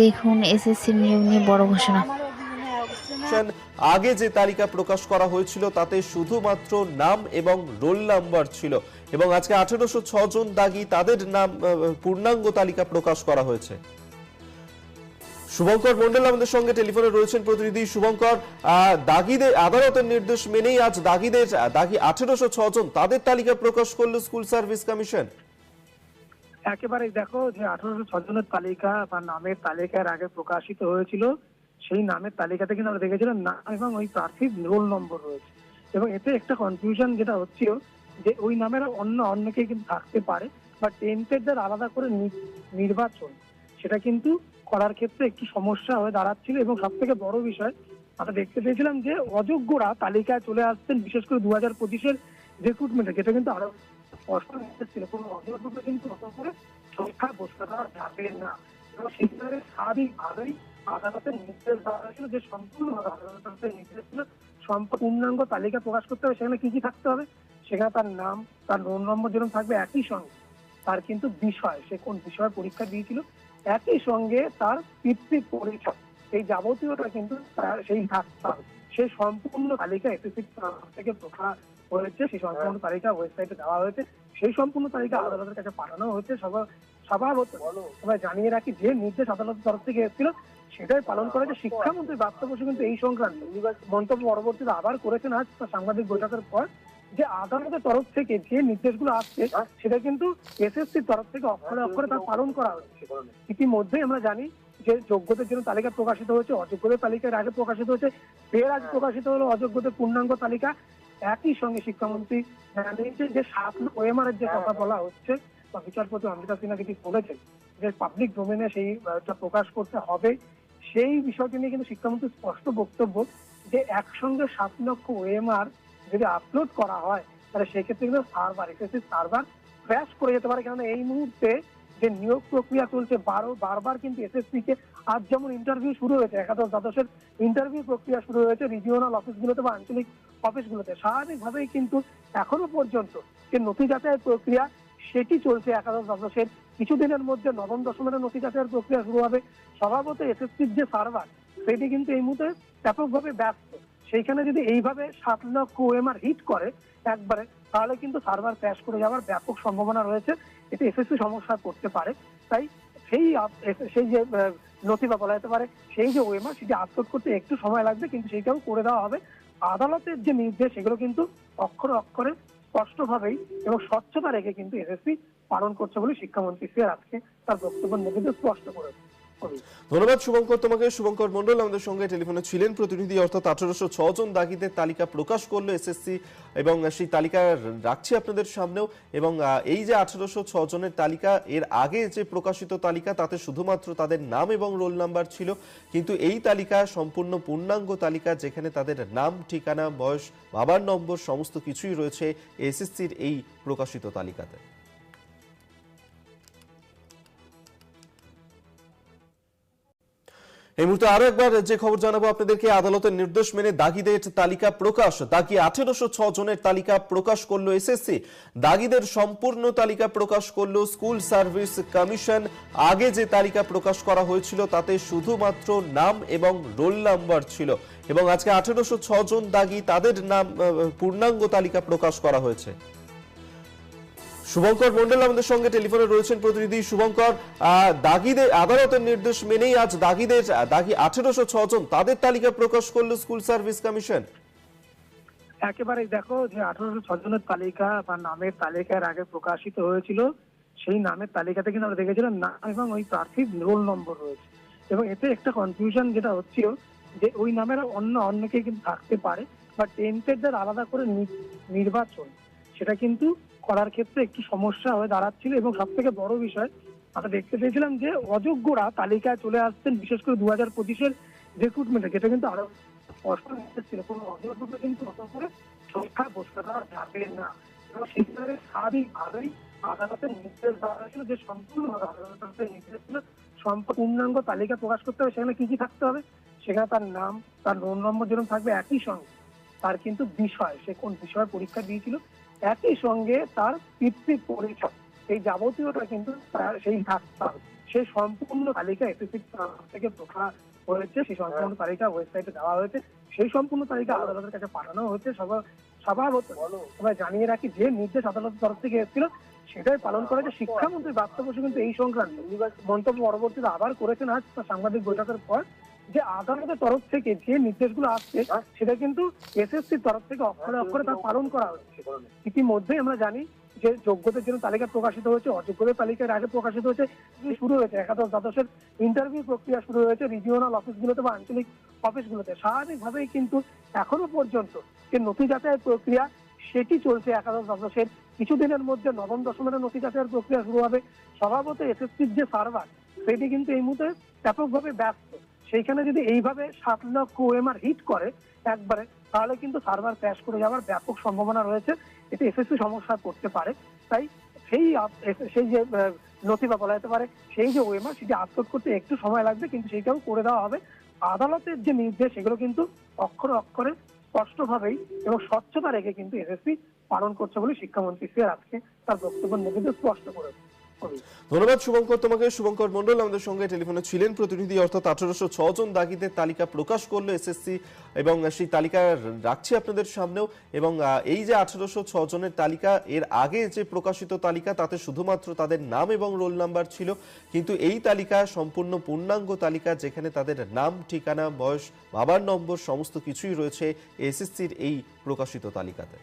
দেখুন এসএসসি নিয়োগ নিয়ে বড় ঘোষণা। আগে যে তালিকা প্রকাশ করা হয়েছিল তাতে শুধুমাত্র নাম এবং রোল নাম্বার ছিল এবং আজকে আঠেরোশো জন দাগি তাদের নাম পূর্ণাঙ্গ তালিকা প্রকাশ করা হয়েছে। শুভঙ্কর মন্ডল আমাদের সঙ্গে টেলিফোনে রয়েছেন প্রতিনিধি। শুভঙ্কর দাগিদের আদালতের নির্দেশ মেনেই আজ দাগিদের, দাগি আঠেরোশো জন তাদের তালিকা প্রকাশ করল স্কুল সার্ভিস কমিশন। একেবারে দেখো যে আঠারোশো ছজনের তালিকা বা নামের তালিকার আগে প্রকাশিত হয়েছিল, সেই নামের তালিকাতে কিন্তু আমরা দেখেছিলাম নাম এবং ওই প্রার্থীর রোল নম্বর রয়েছে। এবং এতে একটা কনফিউশন যেটা হচ্ছিল যে ওই নামের অন্য অন্যকে কিন্তু থাকতে পারে বা টেন্টেডদের আলাদা করে নির্বাচন, সেটা কিন্তু করার ক্ষেত্রে একটু সমস্যা হয়ে দাঁড়াচ্ছিল। এবং সব থেকে বড় বিষয়, আমরা দেখতে পেয়েছিলাম যে অযোগ্যরা তালিকায় চলে আসতেন বিশেষ করে দু হাজার পঁচিশের রিক্রুটমেন্টে যেটা কিন্তু আরও স্পষ্ট ছিল কিন্তু অত করে সংখ্যা বসতে দেওয়া যাবে না এবং সেক্ষেত্রে স্বাভাবিকভাবেই আদালতের নির্দেশ দেওয়া হয়েছিল যে আদালতের নির্দেশ ছিল সম্প- পূর্ণাঙ্গ তালিকা প্রকাশ করতে হবে সেখানে কি কি থাকতে হবে সেখানে তার নাম তার রোল নম্বর যেরকম থাকবে একই সঙ্গে তার কিন্তু বিষয় সে কোন বিষয়ে পরীক্ষা দিয়েছিল একই সঙ্গে তার পিতৃ পরিচয় এই যাবতীয়টা কিন্তু সেই থাকতে হবে সম্পূর্ণ তালিকা এসএসসি থেকে প্রকাশ হয়েছে সেই সম্পূর্ণ তালিকা ওয়েবসাইটে দেওয়া হয়েছে। সেই সম্পূর্ণ তালিকা আদালতের কাছে পাঠানো হয়েছে সভা স্বভাবত তবে জানিয়ে রাখি যে নির্দেশ আদালতের তরফ থেকে এসেছিল সেটাই পালন করেছে। শিক্ষামন্ত্রী বাস্তব বসু কিন্তু এই সংক্রান্ত মন্তব্য পরবর্তীতে আবার করেছেন। আজ তার সাংবাদিক বৈঠকের পর যে আদালতের তরফ থেকে যে নির্দেশগুলো আসছে সেটা কিন্তু এসএসসির তরফ থেকে অক্ষরে অক্ষরে তা পালন করা হচ্ছে ইতিমধ্যেই আমরা জানি যে যোগ্যদের জন্য তালিকা প্রকাশিত হয়েছে অযোগ্যদের তালিকার আগে প্রকাশিত হয়েছে ফের আজ প্রকাশিত হলো অযোগ্যদের পূর্ণাঙ্গ তালিকা। একই সঙ্গে শিক্ষামন্ত্রী জানিয়েছেন যে সাত ওএমআর যে কথা বলা হচ্ছে, বা বিচারপতি অমৃতা সিনহা যেটি বলেছেন, যে পাবলিক ডোমেনে সেই প্রকাশ করতে হবে। সেই বিষয়টি নিয়ে কিন্তু শিক্ষামন্ত্রী স্পষ্ট বক্তব্য যে একসঙ্গে সাত লক্ষ ওএমআর যদি আপলোড করা হয়, তাহলে সেক্ষেত্রে কিন্তু সার্ভার, এসএসসি সার্ভার ক্র্যাশ করে যেতে পারে। কেননা এই মুহূর্তে যে নিয়োগ প্রক্রিয়া চলছে, বারো, বারবার কিন্তু এসএসসি কে আজ যেমন ইন্টারভিউ শুরু হয়েছে, একাদশ দ্বাদশের ইন্টারভিউ প্রক্রিয়া শুরু হয়েছে রিজিওনাল অফিসগুলোতে বা আঞ্চলিক অফিসগুলোতে স্বাভাবিকভাবেই কিন্তু এখনও পর্যন্ত যে নথি যাচাইয়ের প্রক্রিয়া, সেটি চলছে একাদশ দ্বাদশের। কিছুদিনের মধ্যে নবম দশমের নথি যাচাইয়ের প্রক্রিয়া শুরু হবে। স্বভাবত এসএসসির যে সার্ভার, সেটি কিন্তু এই মুহূর্তে ব্যাপকভাবে ব্যস্ত। সেইখানে যদি এইভাবে সাত লক্ষ ওএমআর হিট করে একবারে, তাহলে কিন্তু সার্ভার ক্র্যাশ করে যাওয়ার ব্যাপক সম্ভাবনা রয়েছে। এতে এসএসসি সমস্যা করতে পারে তাই সেই সেই যে নথি বা বলা যেতে পারে, সেই যে ওয়েমা সেটি আপলোড করতে একটু সময় লাগবে, কিন্তু সেইটাও করে দেওয়া হবে আদালতের যে নির্দেশ, সেগুলো কিন্তু অক্ষরে অক্ষরে স্পষ্টভাবেই এবং স্বচ্ছতা রেখে কিন্তু এসএসসি পালন করছে বলে শিক্ষামন্ত্রী সে আজকে তার বক্তব্যের মধ্যে স্পষ্ট করেছে। ধন্যবাদ, শুভঙ্কর। তোমাকে শুভঙ্কর মন্ডল আমাদের সঙ্গে টেলিফোনে ছিলেন। প্রতিনিধি অর্থাৎ আঠারোশো জন দাগিদের তালিকা প্রকাশ করল এসএসসি এবং সেই তালিকা রাখছি আপনাদের সামনেও। এবং এই যে আঠারোশো জনের তালিকা, এর আগে যে প্রকাশিত তালিকা, তাতে শুধুমাত্র তাদের নাম এবং রোল নাম্বার ছিল। কিন্তু এই তালিকা সম্পূর্ণ পূর্ণাঙ্গ তালিকা, যেখানে তাদের নাম, ঠিকানা, বয়স, বাবার নম্বর, সমস্ত কিছুই রয়েছে এসএসসির এই প্রকাশিত তালিকাতে। এই মুহূর্তে আরও একবার যে খবর জানাব আপনাদেরকে, আদালতের নির্দেশ মেনে দাগিদের তালিকা প্রকাশ। দাগি আঠেরোশো ছ জনের তালিকা প্রকাশ করল এসএসসি। দাগিদের সম্পূর্ণ তালিকা প্রকাশ করল স্কুল সার্ভিস কমিশন। আগে যে তালিকা প্রকাশ করা হয়েছিল, তাতে শুধুমাত্র নাম এবং রোল নাম্বার ছিল। এবং আজকে আঠেরোশো জন দাগি তাদের নাম পূর্ণাঙ্গ তালিকা প্রকাশ করা হয়েছে। শুভঙ্কর মন্ডল আমাদের সঙ্গে টেলিফোনে রয়েছেন প্রতিনিধি শুভঙ্কর দাগিদের আদালতের নির্দেশ মেনেই আজ দাগিদের দাগি আঠেরোশো জন, তাদের তালিকা প্রকাশ করল স্কুল সার্ভিস কমিশন। একেবারে দেখো যে আঠারোশো ছজনের তালিকা বা নামের তালিকার আগে প্রকাশিত হয়েছিল, সেই নামের তালিকাতে কিন্তু আমরা দেখেছিলাম নাম এবং ওই প্রার্থীর রোল নম্বর রয়েছে। এবং এতে একটা কনফিউশন যেটা হচ্ছিল যে ওই নামের অন্য অন্যকে কিন্তু থাকতে পারে, বা টেন্টেডদের আলাদা করে নির্বাচন সেটা কিন্তু করার ক্ষেত্রে একটু সমস্যা হয়ে দাঁড়াচ্ছিল এবং সব থেকে বড় বিষয়, আমরা দেখতে পেয়েছিলাম যে অযোগ্যরা তালিকায় চলে আসতেন বিশেষ করে দু হাজার পঁচিশের রিক্রুটমেন্টে যেটা কিন্তু আরও স্পষ্ট ছিল কিন্তু সংখ্যা বসতে দেওয়া যাবে না। এবং সেক্ষেত্রে আদালতের নির্দেশ দেওয়া সম্পূর্ণ আদালতের নির্দেশ ছিল পূর্ণাঙ্গ তালিকা প্রকাশ করতে হবে। সেখানে কি কি থাকতে হবে? সেখানে তার নাম, তার রোল নম্বর যেরকম থাকবে, একই সঙ্গে তার কিন্তু বিষয়, সে কোন বিষয়ে পরীক্ষা দিয়েছিল একই সঙ্গে তার পিতৃ পরিচয়। এই যাবতীয়টা কিন্তু তার সেই হবে সেই সম্পূর্ণ তালিকা এসএসসি থেকে প্রকাশ হয়েছে সেই সম্পূর্ণ তালিকা ওয়েবসাইটে দেওয়া হয়েছে। সেই সম্পূর্ণ তালিকা আদালতের কাছে পাঠানো হয়েছে। সবার স্বভাবত সবাই জানিয়ে রাখি যে নির্দেশ আদালতের তরফ থেকে এসেছিল সেটাই পালন করা করেছে শিক্ষামন্ত্রী বাস্তব বসু কিন্তু এই সংক্রান্ত মন্তব্য পরবর্তীতে আবার করেছেন আজ সাংবাদিক বৈঠকের পর। যে আদালতের তরফ থেকে যে নির্দেশগুলো আসছে, সেটা কিন্তু এসএসসির তরফ থেকে অক্ষরে অক্ষরে তার পালন করা হচ্ছে। ইতিমধ্যে আমরা জানি যে যোগ্যতার জন্য তালিকা প্রকাশিত হয়েছে অযোগ্যতার তালিকার আগে প্রকাশিত হয়েছে, শুরু হয়েছে। একাদশ দ্বাদশের ইন্টারভিউ প্রক্রিয়া শুরু হয়েছে রিজিওনাল অফিসগুলোতে বা আঞ্চলিক অফিসগুলোতে স্বাভাবিকভাবেই কিন্তু এখনও পর্যন্ত যে নথি যাচাইয়ের প্রক্রিয়া, সেটি চলছে একাদশ দ্বাদশের কিছুদিনের মধ্যে নবম দশমের নথি যাচাইয়ের প্রক্রিয়া শুরু হবে। স্বভাবত এসএসসির যে সার্ভার, সেটি কিন্তু এই মুহূর্তে ব্যাপকভাবে ব্যস্ত। সেইখানে যদি এইভাবে সাত লক্ষ ওএমআর হিট করে একবারে, তাহলে কিন্তু সার্ভার ক্র্যাশ করে যাওয়ার ব্যাপক সম্ভাবনা রয়েছে। এতে এসএসসি সমস্যা করতে পারে। তাই সেই সেই যে নথি বা বলা যেতে পারে, সেই যে ওএমআর সেটি আপলোড করতে একটু সময় লাগবে, কিন্তু সেইটাও করে দেওয়া হবে। আদালতের যে নির্দেশ, সেগুলো কিন্তু অক্ষরে অক্ষরে স্পষ্টভাবেই এবং স্বচ্ছতা রেখে কিন্তু এসএসসি পালন করছে বলে শিক্ষামন্ত্রী স্যার আজকে তার বক্তব্যের মধ্যে স্পষ্ট করে ধন্যবাদ, শুভঙ্কর। তোমাকে শুভঙ্কর মন্ডল আমাদের সঙ্গে টেলিফোনে ছিলেন। প্রতিনিধি অর্থাৎ আঠারোশো জন দাগিদের তালিকা প্রকাশ করল এসএসসি এবং সেই তালিকা রাখছি আপনাদের সামনেও। এবং এই যে আঠারোশো জনের তালিকা, এর আগে যে প্রকাশিত তালিকা, তাতে শুধুমাত্র তাদের নাম এবং রোল নাম্বার ছিল। কিন্তু এই তালিকা সম্পূর্ণ পূর্ণাঙ্গ তালিকা, যেখানে তাদের নাম, ঠিকানা, বয়স, বাবার নম্বর, সমস্ত কিছুই রয়েছে এসএসসির এই প্রকাশিত তালিকাতে।